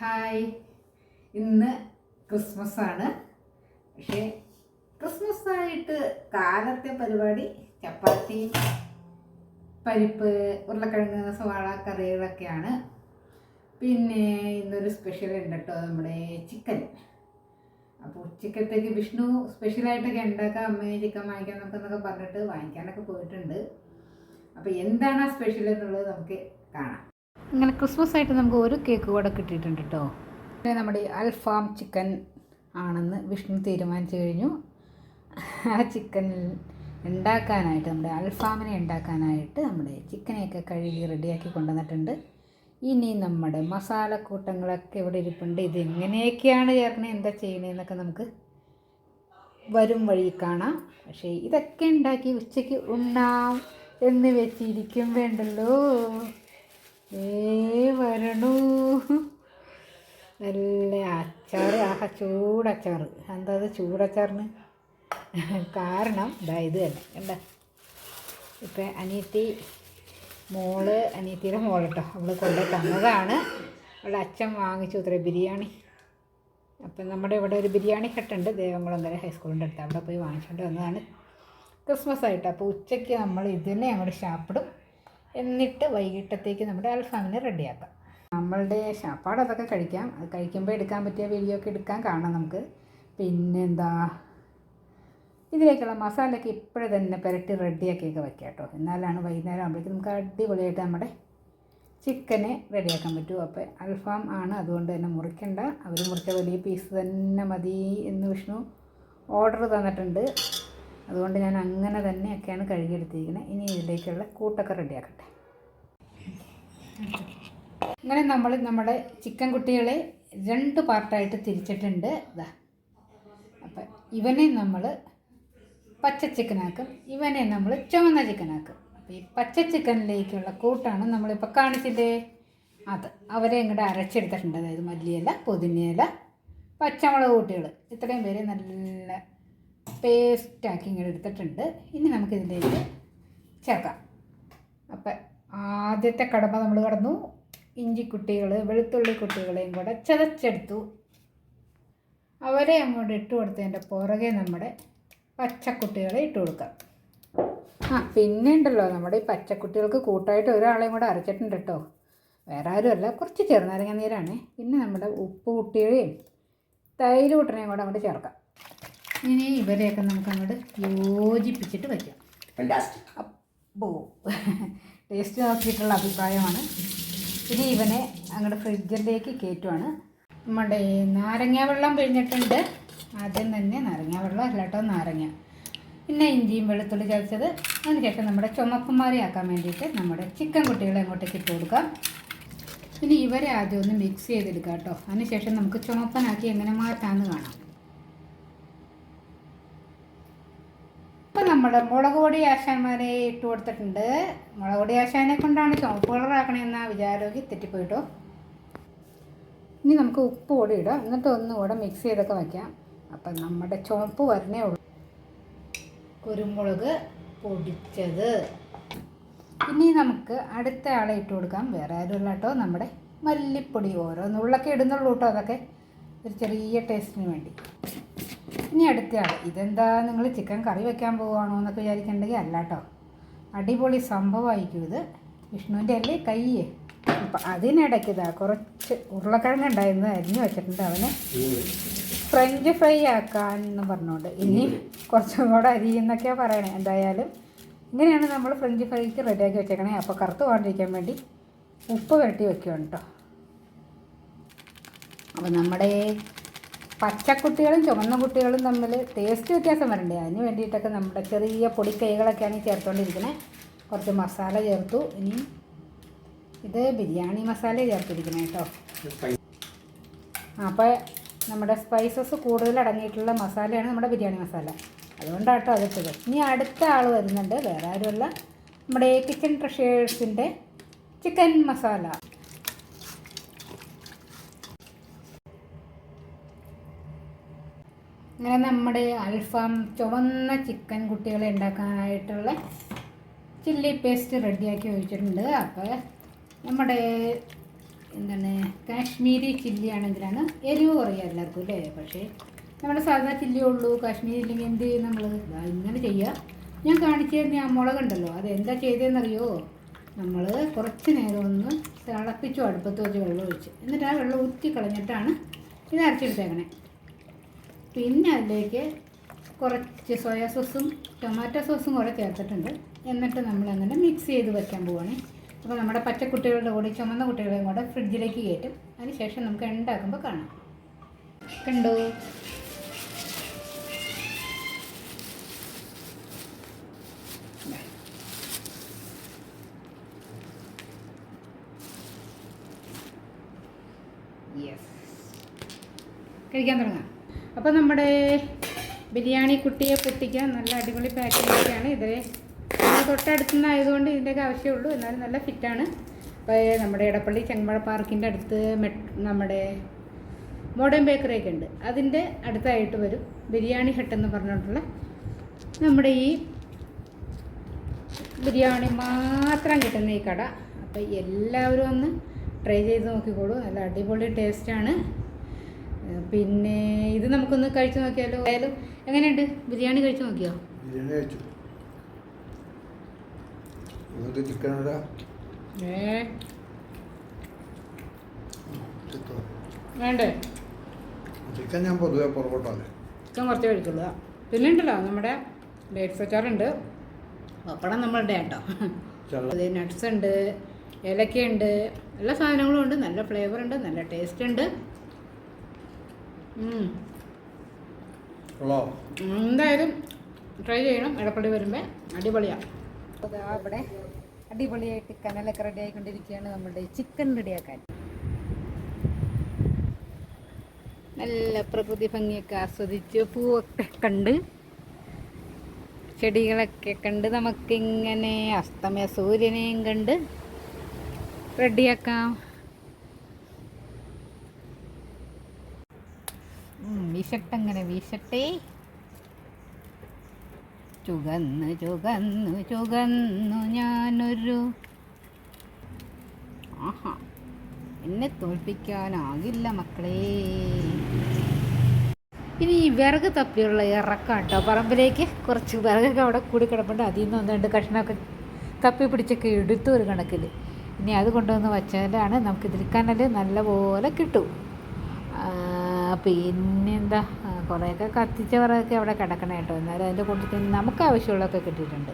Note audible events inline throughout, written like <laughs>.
Hi. ഇന്ന് Christmas ആണ് പക്ഷേ ക്രിസ്മസ് ആയിട്ട് കാലത്തെ പരിപാടി ചപ്പാത്തി പരിപ്പ് ഉരുളക്കിഴങ്ങ് സവാള കറികളൊക്കെയാണ് പിന്നെ ഇന്നൊരു സ്പെഷ്യൽ ഉണ്ട് കേട്ടോ നമ്മുടെ ചിക്കൻ. അപ്പോൾ ഉച്ചക്കത്തേക്ക് വിഷ്ണു സ്പെഷ്യലായിട്ടൊക്കെ ഉണ്ടാക്കാം അമ്മയെ ചിക്കൻ വാങ്ങിക്കാൻ നമുക്കെന്നൊക്കെ പറഞ്ഞിട്ട് വാങ്ങിക്കാനൊക്കെ പോയിട്ടുണ്ട്. അപ്പോൾ എന്താണ് ആ സ്പെഷ്യൽ എന്നുള്ളത് നമുക്ക് കാണാം. അങ്ങനെ ക്രിസ്മസ് ആയിട്ട് നമുക്ക് ഒരു കേക്ക് കൂടെ കിട്ടിയിട്ടുണ്ട് കേട്ടോ പിന്നെ നമ്മുടെ അൽഫാം ചിക്കൻ ആണെന്ന് വിഷ്ണു തീരുമാനിച്ചു കഴിഞ്ഞു. ആ ചിക്കൻ ഉണ്ടാക്കാനായിട്ട് നമ്മുടെ അൽഫാമിനെ ഉണ്ടാക്കാനായിട്ട് നമ്മുടെ ചിക്കനെയൊക്കെ കഴുകി റെഡിയാക്കി കൊണ്ടുവന്നിട്ടുണ്ട്. ഇനി നമ്മുടെ മസാലക്കൂട്ടങ്ങളൊക്കെ ഇവിടെ ഇരിപ്പുണ്ട്. ഇത് എങ്ങനെയൊക്കെയാണ് ചേർക്കണേ എന്താ ചെയ്യണേന്നൊക്കെ നമുക്ക് വരും വഴി കാണാം. പക്ഷേ ഇതൊക്കെ ഉണ്ടാക്കി ഉച്ചയ്ക്ക് ഉണ്ണാം എന്ന് വെച്ചിരിക്കും വേണ്ടല്ലോ. ഏ വരണു. നല്ല അച്ചാർ ആഹ ചൂടച്ചാർ എന്താ ചൂടച്ചാറിന്? കാരണം ഇതാ ഇത് തന്നെ കണ്ട? ഇപ്പം അനിയത്തി മോൾ അനിയത്തിയുടെ മോൾ കേട്ടോ അവൾ കൊണ്ടു തന്നതാണ്. അവളുടെ അച്ഛൻ വാങ്ങിച്ചു ഇത്ര ബിരിയാണി. അപ്പം നമ്മുടെ ഇവിടെ ഒരു ബിരിയാണി ഹട്ടുണ്ട് ദേവംകുളങ്കര ഹൈസ്കൂളിന്റെ അടുത്ത്. അവിടെ പോയി വാങ്ങിച്ചുകൊണ്ട് വന്നതാണ്. ക്രിസ്മസ് ആയിട്ട് അപ്പോൾ ഉച്ചയ്ക്ക് നമ്മൾ ഇതിനെ അങ്ങോട്ട് ഷാപ്പിടും എന്നിട്ട് വൈകിട്ടത്തേക്ക് നമ്മുടെ അൽഫാമിനെ റെഡിയാക്കാം. നമ്മളുടെ ഷാപ്പാട് അതൊക്കെ കഴിക്കാം. അത് കഴിക്കുമ്പോൾ എടുക്കാൻ പറ്റിയ വീഡിയോ ഒക്കെ എടുക്കാൻ കാണാം നമുക്ക്. പിന്നെന്താ? ഇതിലേക്കുള്ള മസാലയൊക്കെ ഇപ്പോഴേ തന്നെ പുരട്ടി റെഡിയാക്കിയൊക്കെ വയ്ക്കുക കേട്ടോ. എന്നാലാണ് വൈകുന്നേരം ആകുമ്പോഴേക്കും നമുക്ക് അടിപൊളിയായിട്ട് നമ്മുടെ ചിക്കനെ റെഡിയാക്കാൻ പറ്റും. അപ്പോൾ അൽഫാം ആണ്. അതുകൊണ്ട് തന്നെ മുറിക്കണ്ട. അവർ മുറിച്ച വലിയ പീസ് തന്നെ മതി എന്ന് വിഷ്ണു ഓർഡർ തന്നിട്ടുണ്ട്. അതുകൊണ്ട് ഞാൻ അങ്ങനെ തന്നെയൊക്കെയാണ് കഴുകിയെടുത്തിരിക്കുന്നത്. ഇനി ഇതിലേക്കുള്ള കൂട്ടൊക്കെ റെഡിയാക്കട്ടെ. അങ്ങനെ നമ്മൾ നമ്മുടെ ചിക്കൻ കുട്ടികളെ രണ്ട് പാർട്ടായിട്ട് തിരിച്ചിട്ടുണ്ട്. ഇതാ അപ്പം ഇവനെ നമ്മൾ പച്ച ചിക്കനാക്കും ഇവനെ നമ്മൾ ചുവന്ന ചിക്കനാക്കും അപ്പോൾ ഈ പച്ച ചിക്കനിലേക്കുള്ള കൂട്ടാണ് നമ്മളിപ്പോൾ കാണിച്ചില്ലേ അത് അവരെ ഇങ്ങോട്ട് അരച്ചെടുത്തിട്ടുണ്ട്. അതായത് മല്ലിയില പുതിനയില പച്ചമുളക് കൂട്ടികൾ ഇത്രയും പേര് നല്ല പേസ്റ്റാക്കി ഇങ്ങനെ എടുത്തിട്ടുണ്ട്. ഇനി നമുക്കിതിലേക്ക് ചേർക്കാം. അപ്പം ആദ്യത്തെ കടമ നമ്മൾ കടന്നു. ഇഞ്ചിക്കുട്ടികൾ വെളുത്തുള്ളി കുട്ടികളെയും കൂടെ ചതച്ചെടുത്തു. അവരെ അങ്ങോട്ട് ഇട്ട് കൊടുത്തതിന്റെ പുറകെ നമ്മുടെ പച്ചക്കുട്ടികളെ ഇട്ട് കൊടുക്കാം. ആ പിന്നെ ഉണ്ടല്ലോ നമ്മുടെ ഈ പച്ചക്കുട്ടികൾക്ക് കൂട്ടായിട്ട് ഒരാളെയും കൂടെ അരച്ചിട്ടുണ്ട് കേട്ടോ. വേറെ ആരുമല്ല കുറച്ച് ചെറുനാരങ്ങ നീരാണ് പിന്നെ നമ്മുടെ ഉപ്പ് കുട്ടികളെയും തൈര് കുട്ടനെയും കൂടെ അങ്ങോട്ട് ചേർക്കാം. ഇനി ഇവരെയൊക്കെ നമുക്ക് അങ്ങോട്ട് യോജിപ്പിച്ചിട്ട് വയ്ക്കാം അപ്പോ ടേസ്റ്റ് നോക്കിയിട്ടുള്ള അഭിപ്രായമാണ്. ഇനി ഇവനെ അങ്ങോട്ട് ഫ്രിഡ്ജിലേക്ക് കയറ്റുവാണ്. നമ്മുടെ നാരങ്ങ വെള്ളം പിഴിഞ്ഞിട്ടുണ്ട്. ആദ്യം തന്നെ നാരങ്ങ വെള്ളം അല്ലാട്ടോ നാരങ്ങ. പിന്നെ ഇഞ്ചിയും വെളുത്തുള്ളി ചതച്ചത് അതിനുശേഷം നമ്മുടെ ചുമപ്പുമാരിയാക്കാൻ ആക്കാൻ വേണ്ടിയിട്ട് നമ്മുടെ ചിക്കൻ കുട്ടികളെ അങ്ങോട്ടേക്ക് ഇട്ട് കൊടുക്കാം. ഇനി ഇവരെ ആദ്യം ഒന്ന് മിക്സ് ചെയ്തെടുക്കാം കേട്ടോ. അതിനുശേഷം നമുക്ക് ചുമപ്പനാക്കി എങ്ങനെ മാറ്റാമെന്ന് കാണാം. നമ്മുടെ മുളക് പൊടി ആശാന്മാരെ ഇട്ട് കൊടുത്തിട്ടുണ്ട്. മുളക് പൊടി ആശാനെ കൊണ്ടാണ് ചുവപ്പ് കളറാക്കണമെന്ന വിചാരമൊക്കെ തെറ്റിപ്പോയിട്ടോ. ഇനി നമുക്ക് ഉപ്പ് കൂടി ഇടാം. എന്നിട്ട് ഒന്നും കൂടെ മിക്സ് ചെയ്തൊക്കെ വയ്ക്കാം അപ്പം നമ്മുടെ ചുവപ്പ് വരണേ ഉള്ളൂ. കുരുമുളക് പൊടിച്ചത്. ഇനി നമുക്ക് അടുത്ത ആളെ ഇട്ട് കൊടുക്കാം. വേറെ ആരുമില്ല കേട്ടോ. നമ്മുടെ മല്ലിപ്പൊടി. ഓരോ നുള്ളൊക്കെ ഇടുന്നുള്ളൂ കേട്ടോ അതൊക്കെ. ഒരു ചെറിയ ടേസ്റ്റിന് വേണ്ടി. ഇനി അടുത്തയാൾ ഇതെന്താ നിങ്ങൾ ചിക്കൻ കറി വെക്കാൻ പോവുകയാണോ എന്നൊക്കെ വിചാരിക്കണ്ടെങ്കിൽ അല്ല കേട്ടോ അടിപൊളി സംഭവമായിരിക്കും ഇത്. വിഷ്ണുവിന്റെ അല്ലേ കയ്യേ. അപ്പം അതിനിടയ്ക്ക് ഇതാ കുറച്ച് ഉരുളക്കിഴങ്ങ് ഉണ്ടായിരുന്നു അരിഞ്ഞു വെച്ചിട്ടുണ്ട് അവനെ. ഫ്രഞ്ച് ഫ്രൈ ആക്കാൻ എന്ന് പറഞ്ഞുകൊണ്ട് ഇനി കുറച്ചും കൂടെ അരിയെന്നൊക്കെയാണ് പറയണേ. എന്തായാലും ഇങ്ങനെയാണ് നമ്മൾ ഫ്രഞ്ച് ഫ്രൈക്ക് റെഡിയാക്കി വെച്ചേക്കണേ. അപ്പോൾ കറുത്ത് പോകാണ്ടിരിക്കാൻ വേണ്ടി ഉപ്പ് പുരട്ടി വെക്കുകയാണ് കേട്ടോ അപ്പോൾ നമ്മുടെ പച്ചക്കുട്ടികളും ചുമന്ന കുട്ടികളും തമ്മിൽ ടേസ്റ്റ് വ്യത്യാസം വരണ്ടേ? അതിന് വേണ്ടിയിട്ടൊക്കെ നമ്മുടെ ചെറിയ പൊടി പൊടിക്കൈകളൊക്കെയാണ് ഈ ചേർത്തുകൊണ്ടിരിക്കുന്നത് കുറച്ച് മസാല ചേർത്തു. ഇനി ഇത് ബിരിയാണി മസാല ചേർത്തിരിക്കണം കേട്ടോ. അപ്പോൾ നമ്മുടെ സ്പൈസസ് കൂടുതൽ അടങ്ങിയിട്ടുള്ള മസാലയാണ് നമ്മുടെ ബിരിയാണി മസാല. അതുകൊണ്ടാണ് കേട്ടോ അതിട്ടത് ഇനി അടുത്ത ആൾ വരുന്നുണ്ട്. വേറെ ആരുമല്ല. നമ്മുടെ കിച്ചൺ ട്രഷേഴ്സിന്റെ ചിക്കൻ മസാല അങ്ങനെ നമ്മുടെ അൽഫാം ചുവന്ന ചിക്കൻ കുട്ടികളെ ഉണ്ടാക്കാനായിട്ടുള്ള ചില്ലി പേസ്റ്റ് റെഡിയാക്കി വെച്ചിട്ടുണ്ട്. അപ്പോൾ നമ്മുടെ എന്താണ് കാശ്മീരി ചില്ലി ആണെങ്കിലാണ് എരിവ് കുറയുക എല്ലാവർക്കും അല്ലേ? പക്ഷേ നമ്മുടെ സാധാ ചില്ലി ഉള്ളൂ. കാശ്മീരി ഇല്ലെങ്കിൽ എന്ത് ചെയ്യും നമ്മൾ ഇങ്ങനെ ചെയ്യുക ഞാൻ കാണിച്ചു തരുന്ന ആ മുളകുണ്ടല്ലോ അത് എന്താ ചെയ്തതെന്നറിയോ? നമ്മൾ കുറച്ച് നേരം ഒന്ന് തിളപ്പിച്ചു അടുപ്പത്ത് വെച്ച് വെള്ളം ഒഴിച്ച്. എന്നിട്ട് ആ വെള്ളം ഊറ്റി കളഞ്ഞിട്ടാണ് ഇത് അരച്ചെടുത്തേക്കണേ. പിന്നെ അതിലേക്ക് കുറച്ച് സോയാ സോസും ടൊമാറ്റോ സോസും കൂടെ ചേർത്തിട്ടുണ്ട്. എന്നിട്ട് നമ്മൾ അങ്ങനെ മിക്സ് ചെയ്ത് വയ്ക്കാൻ പോവാണ്. അപ്പോൾ നമ്മുടെ പച്ചക്കുട്ടികളുടെ കൂടെ ചുമന്ന കുട്ടികളെയും കൂടെ ഫ്രിഡ്ജിലേക്ക് കയറ്റും. അതിനുശേഷം നമുക്ക് ഉണ്ടാക്കുമ്പോൾ കാണാം. കണ്ടു? കഴിക്കാൻ തുടങ്ങാം. അപ്പോൾ നമ്മുടെ ബിരിയാണി കുട്ടിയെ പൊട്ടിക്കാൻ നല്ല അടിപൊളി പാക്കിങ്ങൊക്കെയാണ് ഇതിലെ തൊട്ടടുത്തുനിന്നായതുകൊണ്ട് ഇതിന്റെയൊക്കെ ആവശ്യമുള്ളൂ. എന്നാലും നല്ല ഫിറ്റാണ് അപ്പോൾ നമ്മുടെ ഇടപ്പള്ളി ചെങ്ങമഴ പാർക്കിന്റെ അടുത്ത് മെട് നമ്മുടെ മോഡേൺ ബേക്കറിയൊക്കെ ഉണ്ട്. അതിന്റെ അടുത്തായിട്ട് വരും. ബിരിയാണി ഹട്ട് എന്ന് പറഞ്ഞിട്ടുള്ള നമ്മുടെ ഈ ബിരിയാണി മാത്രം കിട്ടുന്ന ഈ കട. അപ്പോൾ എല്ലാവരും ഒന്ന് ട്രൈ ചെയ്ത് നോക്കിക്കോളൂ. നല്ല അടിപൊളി ടേസ്റ്റാണ് പിന്നെ ഇത് നമുക്കൊന്ന് കഴിച്ചു നോക്കിയാലോ? ആയാലും എങ്ങനെയുണ്ട്? ബിരിയാണി കഴിച്ചു നോക്കിയോ? ബിരിയാണി കഴിച്ചു. ചിക്കൻ വേണ്ടേ? ചിക്കൻ ഞാൻ പൊതുവെ ചിക്കൻ കുറച്ച് കഴിക്കുള്ളൂ. പിന്നെ ഉണ്ടല്ലോ നമ്മുടെ ഡേറ്റ്സ് അച്ചാറുണ്ട് പപ്പടം നമ്മളുടെ കേട്ടോ. അത് നട്ട്സ് ഉണ്ട് ഏലക്കയുണ്ട് എല്ലാ സാധനങ്ങളും ഉണ്ട്. നല്ല ഫ്ലേവർ ഉണ്ട് നല്ല ടേസ്റ്റ് ഉണ്ട്. എന്തായാലും ട്രൈ ചെയ്യണം. ഇടപ്പള്ളി വരുമ്പോൾ അടിപൊളിയാണ് അവിടെ അടിപൊളിയായിട്ട് കനലൊക്കെ റെഡി ആയിക്കൊണ്ടിരിക്കുകയാണ് നമ്മുടെ ചിക്കൻ റെഡിയാക്കാൻ നല്ല പ്രകൃതി ഭംഗിയൊക്കെ ആസ്വദിച്ച് പൂവൊക്കെ കണ്ട് ചെടികളൊക്കെ കണ്ട് നമുക്കിങ്ങനെ അസ്തമയ സൂര്യനെയും കണ്ട് റെഡിയാക്കാം വീശട്ടങ്ങനെ വീശട്ടെ ചുകന്നു ചുകന്നു ചുകന്നു ഞാനൊരു ആഹാ. എന്നെ തോൽപ്പിക്കാനാകില്ല മക്കളെ. ഇനി ഈ വിറക് തപ്പിയുള്ള ഇറക്കാം കേട്ടോ പറമ്പിലേക്ക്. കുറച്ച് വിറകൊക്കെ അവിടെ കൂടി കിടപ്പുണ്ട്. അതിൽ നിന്ന് ഒന്ന് രണ്ട് കഷ്ണമൊക്കെ തപ്പി പിടിച്ചൊക്കെ എടുത്തു ഒരു കണക്കിൽ ഇനി അത് കൊണ്ടുവന്ന് വച്ചാലാണ് നമുക്ക് കനൽ നല്ലപോലെ കിട്ടും. പിന്നെന്താ കുറേയൊക്കെ കത്തിച്ച വിറകൊക്കെ അവിടെ കിടക്കണം കേട്ടോ. എന്നാലും അതിന്റെ കൂട്ടത്തിൽ നമുക്ക് ആവശ്യമുള്ളതൊക്കെ കിട്ടിയിട്ടുണ്ട്.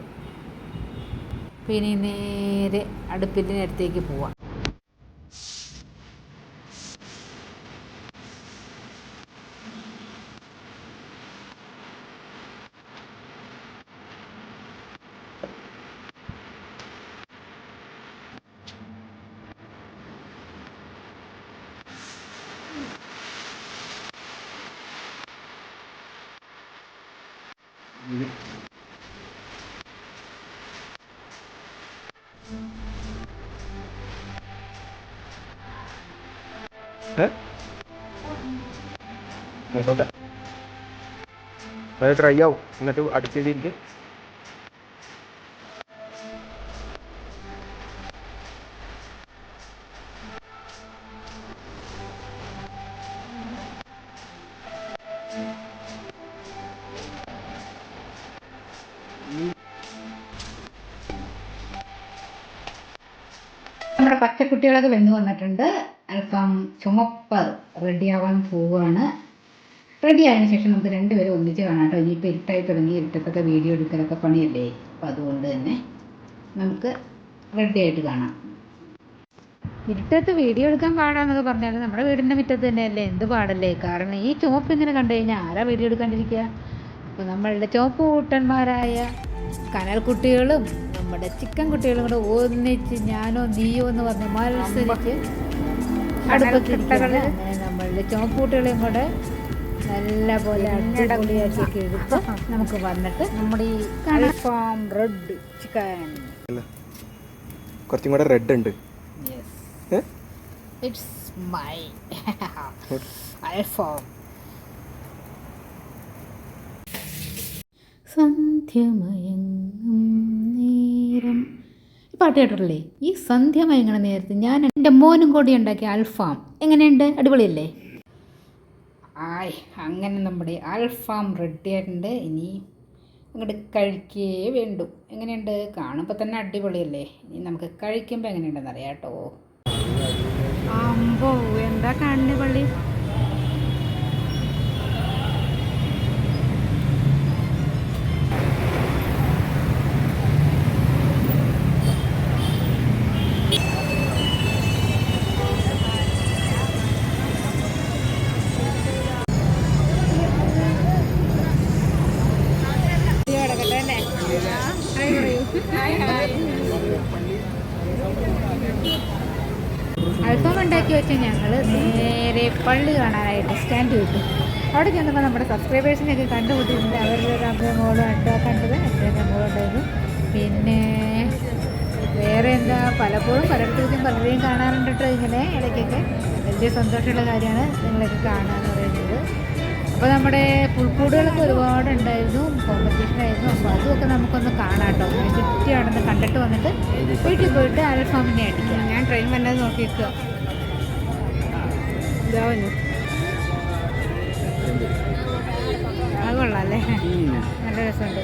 പിന്നെ നേരെ അടുപ്പിന്റെ അടുത്തേക്ക് പോവാം. അത് ഡ്രൈ ആവും. എന്നിട്ട് അടിച്ചതിലേക്ക് നമ്മുടെ പച്ചക്കുട്ടികളൊക്കെ വെന്ത് വന്നിട്ടുണ്ട്. അല്പം ചുമപ്പ് റെഡിയാവാൻ പോവുകയാണ് റെഡി ആയതിനു ശേഷം നമുക്ക് രണ്ടുപേരും ഒന്നിച്ച് കാണാം കേട്ടോ. ഇനിയിപ്പോൾ ഇരുട്ടായി തുടങ്ങി ഇരുട്ടത്തൊക്കെ വീഡിയോ എടുക്കലൊക്കെ പണിയല്ലേ? അപ്പോൾ അതുകൊണ്ട് തന്നെ നമുക്ക് റെഡി ആയിട്ട് കാണാം. ഇരുട്ടത്ത് വീഡിയോ എടുക്കാൻ പാടാന്നൊക്കെ പറഞ്ഞാൽ നമ്മുടെ വീടിന്റെ മുറ്റത്ത് തന്നെയല്ലേ? എന്ത് പാടല്ലേ? കാരണം ഈ ചുവപ്പ് ഇങ്ങനെ കണ്ടു കഴിഞ്ഞാൽ ആരാ വീഡിയോ എടുക്കാണ്ടിരിക്കുക? അപ്പോൾ നമ്മളുടെ ചുവപ്പ് കൂട്ടന്മാരായ കനൽ കുട്ടികളും നമ്മുടെ ചിക്കൻ കുട്ടികളും കൂടെ ഒന്നിച്ച് ഞാനോ നീയോ എന്ന് പറഞ്ഞ് മത്സരിച്ച് അടുപ്പത്തിരിക്കുകയാണ് അങ്ങനെ നമ്മളുടെ ചുവപ്പ് കുട്ടികളെയും കൂടെ നല്ല പോലെ അടിപൊളിയാക്കി എടുത്ത് നമുക്ക് വന്നിട്ട് നമ്മുടെ ഈ കൺഫോം റെഡ് ചിക്കൻ. കുറച്ചും കൂടെ റെഡ് ഉണ്ട്? ഇറ്റ്സ് മൈ അൽഫാം. സന്ധ്യമയങ്ങും നേരം പാട്ട് കേട്ടിട്ടില്ലേ? ഈ സന്ധ്യ മയങ്ങണ നേരത്ത് ഞാൻ എന്റെ മോനും കൂടി ഉണ്ടാക്കിയ അൽഫാം. എങ്ങനെയുണ്ട്? അടിപൊളിയല്ലേ? ആയ് അങ്ങനെ നമ്മുടെ അൽഫാം റെഡി ആയിട്ടുണ്ട്. ഇനി അങ്ങോട്ട് കഴിക്കേ വേണ്ടു. എങ്ങനെയുണ്ട്? കാണുമ്പോൾ തന്നെ അടിപൊളിയല്ലേ? ഇനി നമുക്ക് കഴിക്കുമ്പോൾ എങ്ങനെയുണ്ടെന്ന് അറിയാം കേട്ടോ അമ്പോ എന്താ കാണുന്നത് പള്ളി? പള്ളി കാണാനായിട്ട് സ്റ്റാൻഡ് കിട്ടും. അവിടെ ചെന്നപ്പോൾ നമ്മുടെ സബ്സ്ക്രൈബേഴ്സിനെയൊക്കെ കണ്ടുപിടിച്ചിട്ടുണ്ട് അവരുടെ ഒരു അമ്മയും മോളും എന്താ കണ്ടത് അച്ഛന്റെ മോളുണ്ടായിരുന്നു പിന്നെ വേറെ എന്താ? പലപ്പോഴും പലയിടത്തും പലരെയും കാണാറുണ്ട് കേട്ടോ ഇങ്ങനെ ഇടയ്ക്കൊക്കെ. വലിയ സന്തോഷമുള്ള കാര്യമാണ് നിങ്ങളൊക്കെ കാണുക എന്ന് പറയുന്നത്. അപ്പോൾ നമ്മുടെ പുൽക്കൂടുകളൊക്കെ ഒരുപാട് ഉണ്ടായിരുന്നു. കോമ്പറ്റീഷനായിരുന്നു അപ്പോൾ അതുമൊക്കെ നമുക്കൊന്ന് കാണാം കേട്ടോ ചുറ്റിയാണെന്ന് കണ്ടിട്ട് വന്നിട്ട് വീട്ടിൽ പോയിട്ട് അൽഫാമിനെ അടിക്കാം. ഞാൻ ട്രെയിൻ വന്നത് നോക്കി നോക്കിയിരിക്കുക ഇതാവുന്നു അത് കൊള്ളാം അല്ലേ? നല്ല രസമുണ്ട്.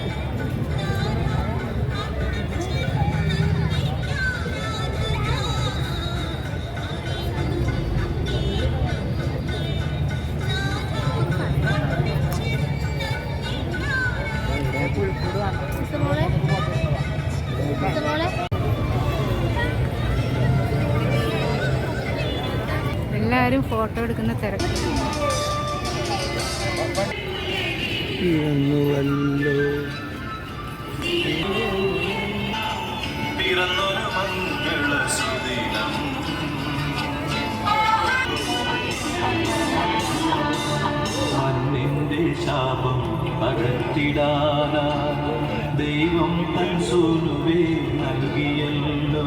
ഫോട്ടോ എടുക്കുന്ന തിരക്ക്. പിറന്നൊരു മംഗള സുദിനം മണ്ണിന്റെ ശാപം അകറ്റിടാനാ ദൈവം തൻ സൂനുവേ നൽകിയല്ലോ.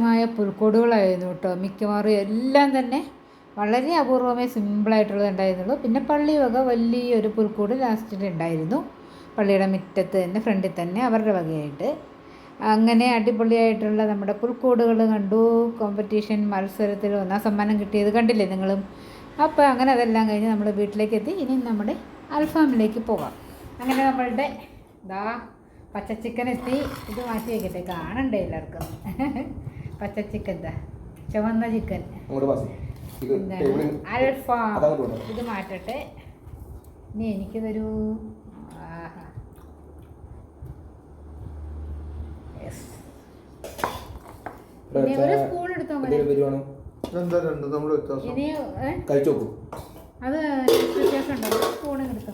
മെച്ചമായ പുൽക്കൂടുകളായിരുന്നു കേട്ടോ. മിക്കവാറും എല്ലാം തന്നെ വളരെ അപൂർവമേ സിമ്പിളായിട്ടുള്ളത് ഉണ്ടായിരുന്നുള്ളൂ. പിന്നെ പള്ളി വക വലിയൊരു പുൽക്കൂട് ലാസ്റ്റിൽ ഉണ്ടായിരുന്നു. പള്ളിയുടെ മുറ്റത്ത് തന്നെ ഫ്രണ്ടിൽ തന്നെ അവരുടെ വകയായിട്ട്. അങ്ങനെ അടിപൊളിയായിട്ടുള്ള നമ്മുടെ പുൽക്കൂടുകൾ കണ്ടു. കോമ്പറ്റീഷൻ മത്സരത്തിൽ ഒന്നാം സമ്മാനം കിട്ടിയത് കണ്ടില്ലേ നിങ്ങളും? അപ്പോൾ അങ്ങനെ അതെല്ലാം കഴിഞ്ഞ് നമ്മൾ വീട്ടിലേക്ക് എത്തി. ഇനി നമ്മുടെ അൽഫാമിലേക്ക് പോകാം അങ്ങനെ നമ്മളുടെ ദാ പച്ച ചിക്കൻ എത്തി. ഇത് മാറ്റി വയ്ക്കട്ടെ കാണണ്ടേ എല്ലാവർക്കും? <laughs> പച്ച ചിക്കൻ. ചുവന്ന ചിക്കൻ അൽഫാം. ഇത് മാറ്റട്ടെ. ഇനി എനിക്ക് തരൂ ആഹാ യെസ് ഒരു സ്പൂൺ എടുത്തോ ഇനി? അത് ഒരു സ്പൂൺ എടുത്തോ.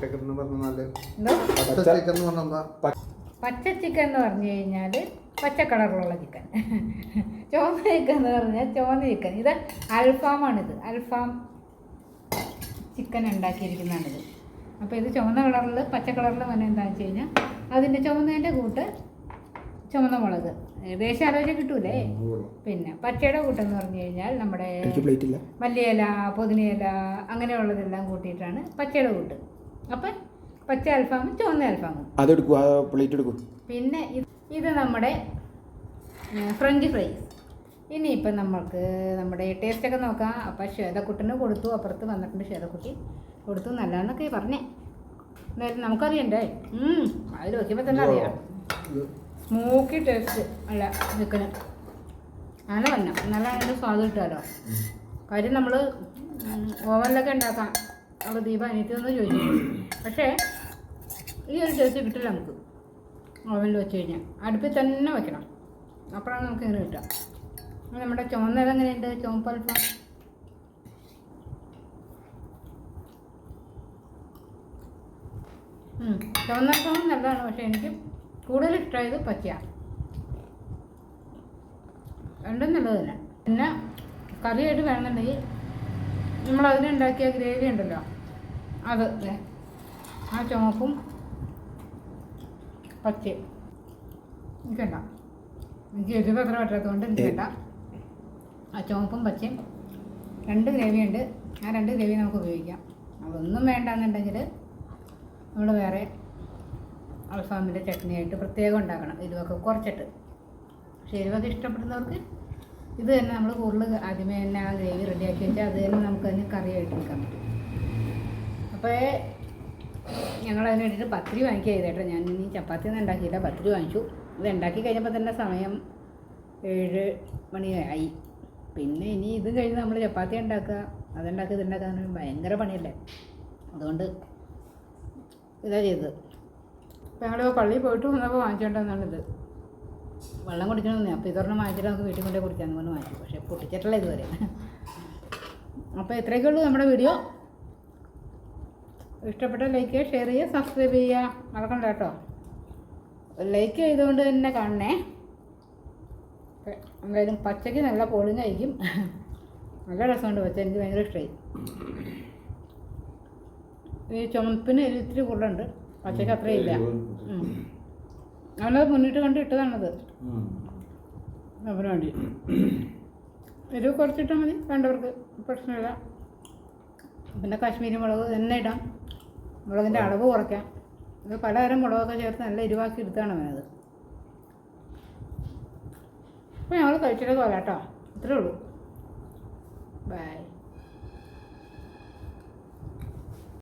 ചിക്കൻ എന്ന് പറഞ്ഞാൽ പച്ച ചിക്കൻ എന്ന് പറഞ്ഞാൽ പച്ച ചിക്കൻ എന്ന് പറഞ്ഞു കഴിഞ്ഞാൽ പച്ച കളറിലുള്ള ചിക്കൻ ചുവന്ന ചിക്കൻ എന്ന് പറഞ്ഞാൽ ചുവന്ന ചിക്കൻ ഇത് അൽഫാമാണിത് അൽഫാം ചിക്കൻ ഉണ്ടാക്കിയിരിക്കുന്നതാണിത്. അപ്പോൾ ഇത് ചുവന്ന കളറിൽ പച്ച കളറിൽ വന്നെ എന്താണെന്ന് വെച്ച് കഴിഞ്ഞാൽ അതിന്റെ ചുവന്നതിന്റെ കൂട്ട് ചുവന്ന മുളക്. ഏകദേശം ആലോചന കിട്ടൂലേ? പിന്നെ പച്ചയുടെ കൂട്ടെന്ന് പറഞ്ഞു കഴിഞ്ഞാൽ നമ്മുടെ മല്ലിയില പുതിനയില അങ്ങനെയുള്ളതെല്ലാം കൂട്ടിയിട്ടാണ് പച്ചയുടെ കൂട്ട്. അപ്പം പച്ച അൽഫാമും ചുവന്ന അൽഫാമും. അതെടുക്കൂ പ്ലേറ്റ് എടുക്കൂ. പിന്നെ ഇത് ഇത് നമ്മുടെ ഫ്രഞ്ച് ഫ്രൈസ് ഇനിയിപ്പം നമ്മൾക്ക് നമ്മുടെ ടേസ്റ്റൊക്കെ നോക്കാം. അപ്പം ശ്വേതക്കുട്ടിന് കൊടുത്തു അപ്പുറത്ത് വന്നിട്ടുണ്ട് ശ്വേതക്കുട്ടി. കൊടുത്തു നല്ലതെന്നൊക്കെ പറഞ്ഞേ. എന്തായാലും നമുക്കറിയണ്ടേ? അത് നോക്കിയപ്പോൾ തന്നെ അറിയാം. സ്മോക്കി ടേസ്റ്റ് അല്ല ചിക്കന് അങ്ങനെ വന്ന നല്ല അതിന്റെ സ്വാദ് കിട്ടുമല്ലോ കാര്യം നമ്മൾ ഓവനിലൊക്കെ ഉണ്ടാക്കാം. അവിടെ ദീപ അനിയത്തിയൊന്നും ചോദിച്ചു. പക്ഷേ ഈ ഒരു ടേസ്റ്റ് കിട്ടില്ല നമുക്ക്. ഓവനിൽ വെച്ച് കഴിഞ്ഞാൽ അടുപ്പിൽ തന്നെ വെക്കണം. അപ്പോഴാണ് നമുക്ക് ഇങ്ങനെ കിട്ടുക. നമ്മുടെ ചുവന്നത് എങ്ങനെയുണ്ട്? ചുവപ്പ് ചുവന്ന അൽഫാം നല്ലതാണ്. പക്ഷേ എനിക്ക് കൂടുതൽ ഇഷ്ടമായത് പച്ചയാണ് രണ്ടും നല്ലത് തന്നെ. പിന്നെ കറിയായിട്ട് വേണമെന്നുണ്ടെങ്കിൽ നമ്മൾ അതിനുണ്ടാക്കിയ ഗ്രേവി ഉണ്ടല്ലോ. അത് ആ ചുമപ്പും പച്ചയും എനിക്ക് വേണ്ട എനിക്ക് എരിവ് അത്ര പറ്റാത്തതുകൊണ്ട് എനിക്ക് വേണ്ട ആ ചുവപ്പും പച്ചയും രണ്ട് ഗ്രേവി ഉണ്ട്. ആ രണ്ട് ഗ്രേവി നമുക്ക് ഉപയോഗിക്കാം. അതൊന്നും വേണ്ടെന്നുണ്ടെങ്കിൽ നമ്മൾ വേറെ അൽഫാമിന്റെ ചട്നിയായിട്ട് പ്രത്യേകം ഉണ്ടാക്കണം. എരിവൊക്കെ കുറച്ചിട്ട്. പക്ഷേ എരിവൊക്കെ ഇഷ്ടപ്പെടുന്നവർക്ക് ഇത് തന്നെ നമ്മൾ കൂടുതൽ ആദ്യമേ തന്നെ ആ ഗ്രേവി റെഡിയാക്കി വെച്ചാൽ അത് തന്നെ നമുക്ക് അതിന് കറിയായിട്ട് എടുക്കാൻ പറ്റും. അപ്പോൾ ഞങ്ങൾ അതിന് വേണ്ടിയിട്ട് പത്തിരി വാങ്ങിക്കുക ചെയ്തേട്ടോ. ഞാൻ ഇനി ചപ്പാത്തി ഒന്നും ഉണ്ടാക്കിയില്ല. പത്തിരി വാങ്ങിച്ചു. ഇത് ഉണ്ടാക്കി കഴിഞ്ഞപ്പോൾ തന്നെ സമയം ഏഴ് മണിയായി പിന്നെ ഇനി ഇതും കഴിഞ്ഞ് നമ്മൾ ചപ്പാത്തി ഉണ്ടാക്കുക അതുണ്ടാക്കി ഇതുണ്ടാക്കാൻ ഭയങ്കര പണിയല്ലേ? അതുകൊണ്ട് ഇതാ ചെയ്തത്. ഇപ്പം ഞങ്ങൾ പള്ളിയിൽ പോയിട്ട് വന്നപ്പോൾ വാങ്ങിച്ചുകൊണ്ടെന്നാണിത് വെള്ളം കുടിക്കണമെന്ന്. അപ്പോൾ ഇതൊരെണ്ണം വാങ്ങിച്ചിട്ട് നമുക്ക് വീട്ടിൽ കൊണ്ടേ കുടിക്കാമെന്ന് വാങ്ങിച്ചു. പക്ഷേ പൊട്ടിച്ചിട്ടില്ല ഇതുവരെ. അപ്പോൾ ഇത്രയൊക്കെ ഉള്ളൂ നമ്മുടെ വീഡിയോ. ഇഷ്ടപ്പെട്ട ലൈക്ക് ചെയ്യുക ഷെയർ ചെയ്യുക സബ്സ്ക്രൈബ് ചെയ്യുക. മറക്കണ്ട കേട്ടോ. ലൈക്ക് ചെയ്തുകൊണ്ട് തന്നെ കാണണേ. എന്തായാലും പച്ചയ്ക്ക് നല്ല പൊളിഞ്ഞായിരിക്കും. നല്ല രസമുണ്ട് പച്ച. എനിക്ക് ഭയങ്കര ഇഷ്ടമായി ഈ ചുമപ്പിന് എരിവ് ഇത്തിരി കൂടുതലുണ്ട്. പച്ചയ്ക്ക് അത്രയും ഇല്ല. അവനത് മുന്നിട്ട് കണ്ട് ഇട്ടതാണത്. അവന് വേണ്ടി. എരിവ് കുറച്ചിട്ടാൽ മതി വേണ്ടവർക്ക്. പ്രശ്നമില്ല. പിന്നെ കാശ്മീരി മുളക് തന്നെ ഇടാം. മുളകിന്റെ അളവ് കുറയ്ക്കാം. ഇത് പലതരം മുളകൊക്കെ ചേർത്ത് നല്ല എരിവാക്കി എടുത്താണ് അവനത് അപ്പോൾ ഞങ്ങൾ കഴിച്ചിട്ടൊക്കെ വരാം കേട്ടോ ഇത്രേ ഉള്ളൂ. ബൈ